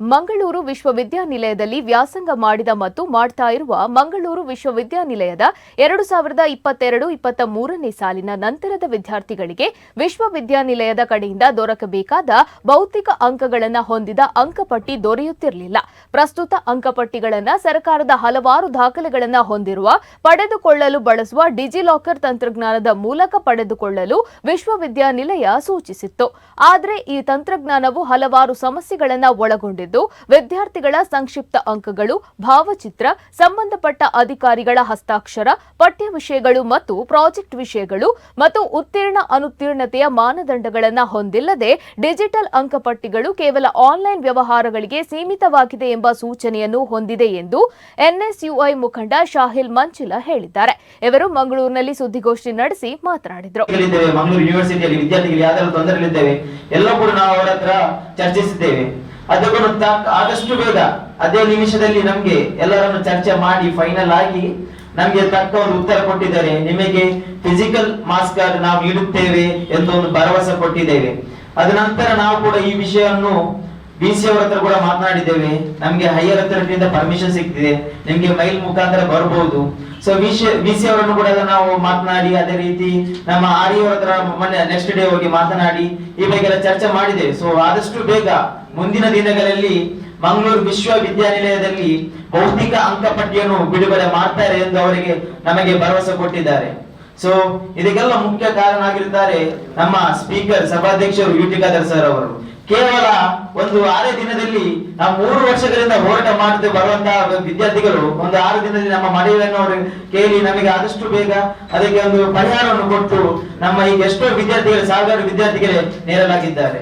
ಮಂಗಳೂರು ವಿಶ್ವವಿದ್ಯಾನಿಲಯದಲ್ಲಿ ವ್ಯಾಸಂಗ ಮಾಡಿದ ಮತ್ತು ಮಾಡ್ತಾ ಇರುವ ಮಂಗಳೂರು ವಿಶ್ವವಿದ್ಯಾನಿಲಯದ ಎರಡು ಸಾವಿರದ ಇಪ್ಪತ್ತೆರಡು ಇಪ್ಪತ್ತ ಮೂರನೇ ಸಾಲಿನ ನಂತರದ ವಿದ್ಯಾರ್ಥಿಗಳಿಗೆ ವಿಶ್ವವಿದ್ಯಾನಿಲಯದ ಕಡೆಯಿಂದ ದೊರಕಬೇಕಾದ ಭೌತಿಕ ಅಂಕಗಳನ್ನು ಹೊಂದಿದ ಅಂಕಪಟ್ಟಿ ದೊರೆಯುತ್ತಿರಲಿಲ್ಲ. ಪ್ರಸ್ತುತ ಅಂಕಪಟ್ಟಿಗಳನ್ನು ಸರ್ಕಾರದ ಹಲವಾರು ದಾಖಲೆಗಳನ್ನು ಹೊಂದಿರುವ, ಪಡೆದುಕೊಳ್ಳಲು ಬಳಸುವ ಡಿಜಿಲಾಕರ್ ತಂತ್ರಜ್ಞಾನದ ಮೂಲಕ ಪಡೆದುಕೊಳ್ಳಲು ವಿಶ್ವವಿದ್ಯಾನಿಲಯ ಸೂಚಿಸಿತ್ತು. ಆದರೆ ಈ ತಂತ್ರಜ್ಞಾನವು ಹಲವಾರು ಸಮಸ್ಯೆಗಳನ್ನು ಒಳಗೊಂಡಿದ್ದು ವಿದ್ಯಾರ್ಥಿಗಳ ಸಂಕ್ಷಿಪ್ತ ಅಂಕಗಳು, ಭಾವಚಿತ್ರ, ಸಂಬಂಧಪಟ್ಟ ಅಧಿಕಾರಿಗಳ ಹಸ್ತಾಕ್ಷರ, ಪಠ್ಯ ವಿಷಯಗಳು ಮತ್ತು ಪ್ರಾಜೆಕ್ಟ್ ವಿಷಯಗಳು ಮತ್ತು ಉತ್ತೀರ್ಣ ಅನುತ್ತೀರ್ಣತೆಯ ಮಾನದಂಡಗಳನ್ನು ಹೊಂದಿಲ್ಲದೆ ಡಿಜಿಟಲ್ ಅಂಕಪಟ್ಟಿಗಳು ಕೇವಲ ಆನ್ಲೈನ್ ವ್ಯವಹಾರಗಳಿಗೆ ಸೀಮಿತವಾಗಿದೆ ಎಂಬ ಸೂಚನೆಯನ್ನು ಹೊಂದಿದೆ ಎಂದು ಎನ್ಎಸ್ಯುಐ ಮುಖಂಡ ಶಾಹಿಲ್ ಮಂಚಿಲ ಹೇಳಿದ್ದಾರೆ. ಇವರು ಮಂಗಳೂರಿನಲ್ಲಿ ಸುದ್ದಿಗೋಷ್ಠಿ ನಡೆಸಿ ಮಾತನಾಡಿದರು. ಮಂಗಳೂರು ಯೂನಿವರ್ಸಿಟಿಯಲ್ಲಿ ವಿದ್ಯಾರ್ಥಿಗಳು ತೊಂದರೆಗಳಿದ್ದೇವೆ ಎಲ್ಲ ಕೂಡ ನಾವು ಅವರ ಹತ್ರ ಚರ್ಚಿಸಿದ್ದೇವೆ. ತ- ಆದಷ್ಟು ಬೇಗ. ಅದೇ ನಿಮಿಷದಲ್ಲಿ ನಮ್ಗೆ ಎಲ್ಲರನ್ನು ಚರ್ಚೆ ಮಾಡಿ ಫೈನಲ್ ಆಗಿ ನಮ್ಗೆ ತಕ್ಕ ಉತ್ತರ ಕೊಟ್ಟಿದ್ದಾರೆ. ನಿಮಗೆ ಫಿಸಿಕಲ್ ಮಾಸ್ಕ್ ನಾವು ನೀಡುತ್ತೇವೆ ಎಂದು ಒಂದು ಭರವಸೆ ಕೊಟ್ಟಿದ್ದೇವೆ. ಅದ ನಂತರ ನಾವು ಕೂಡ ಈ ವಿಷಯವನ್ನು ಬಿ ಸಿ ಅವ್ರ ಹತ್ರ ಕೂಡ ಮಾತನಾಡಿದ್ದೇವೆ. ನಮ್ಗೆ ಹೈಯರ್ ಅಥಾರಿಟಿಯಿಂದ ಪರ್ಮಿಷನ್ ಸಿಗ್ತಿದೆ. ನಿಮ್ಗೆ ಮೈಲ್ ಮುಖಾಂತರ ಬರಬಹುದು ಸೊ ಬಿ ಸಿ ಅವರನ್ನು ಕೂಡ ನಾವು ಮಾತನಾಡಿ, ಅದೇ ರೀತಿ ನಮ್ಮ ಆರ್ ಅವರ ಹತ್ರ ನೆಕ್ಸ್ಟ್ ಡೇ ಹೋಗಿ ಮಾತನಾಡಿ ಈ ಬಗ್ಗೆ ಎಲ್ಲ ಚರ್ಚೆ ಮಾಡಿದೆ ಸೊ ಆದಷ್ಟು ಬೇಗ ಮುಂದಿನ ದಿನಗಳಲ್ಲಿ ಮಂಗಳೂರು ವಿಶ್ವವಿದ್ಯಾನಿಲಯದಲ್ಲಿ ಭೌತಿಕ ಅಂಕಪಟ್ಟಿಯನ್ನು ಬಿಡುಗಡೆ ಮಾಡ್ತಾರೆ ಎಂದು ಅವರಿಗೆ ನಮಗೆ ಭರವಸೆ ಕೊಟ್ಟಿದ್ದಾರೆ. ಸೊ ಇದಕ್ಕೆಲ್ಲ ಮುಖ್ಯ ಕಾರಣ ಆಗಿರುತ್ತಾರೆ ನಮ್ಮ ಸ್ಪೀಕರ್ ಸಭಾಧ್ಯಕ್ಷರು ಯು ಟಿ ಖಾದರ್ ಸರ್ ಅವರು. ಕೇವಲ ಒಂದು ಆರೇ ದಿನದಲ್ಲಿ ನಾವು ಮೂರು ವರ್ಷಗಳಿಂದ ಹೋರಾಟ ಮಾಡದೆ ಬರುವಂತಹ ವಿದ್ಯಾರ್ಥಿಗಳು ಒಂದು ಆರು ದಿನದಲ್ಲಿ ನಮ್ಮ ಮನೆಯನ್ನು ಅವರು ಕೇಳಿ ನಮಗೆ ಆದಷ್ಟು ಬೇಗ ಅದಕ್ಕೆ ಒಂದು ಪರಿಹಾರವನ್ನು ಕೊಟ್ಟು ನಮ್ಮ ಈಗ ಎಷ್ಟೋ ವಿದ್ಯಾರ್ಥಿಗಳು, ಸಾವಿರಾರು ವಿದ್ಯಾರ್ಥಿಗಳೇ ನೇರಲಾಗಿದ್ದಾರೆ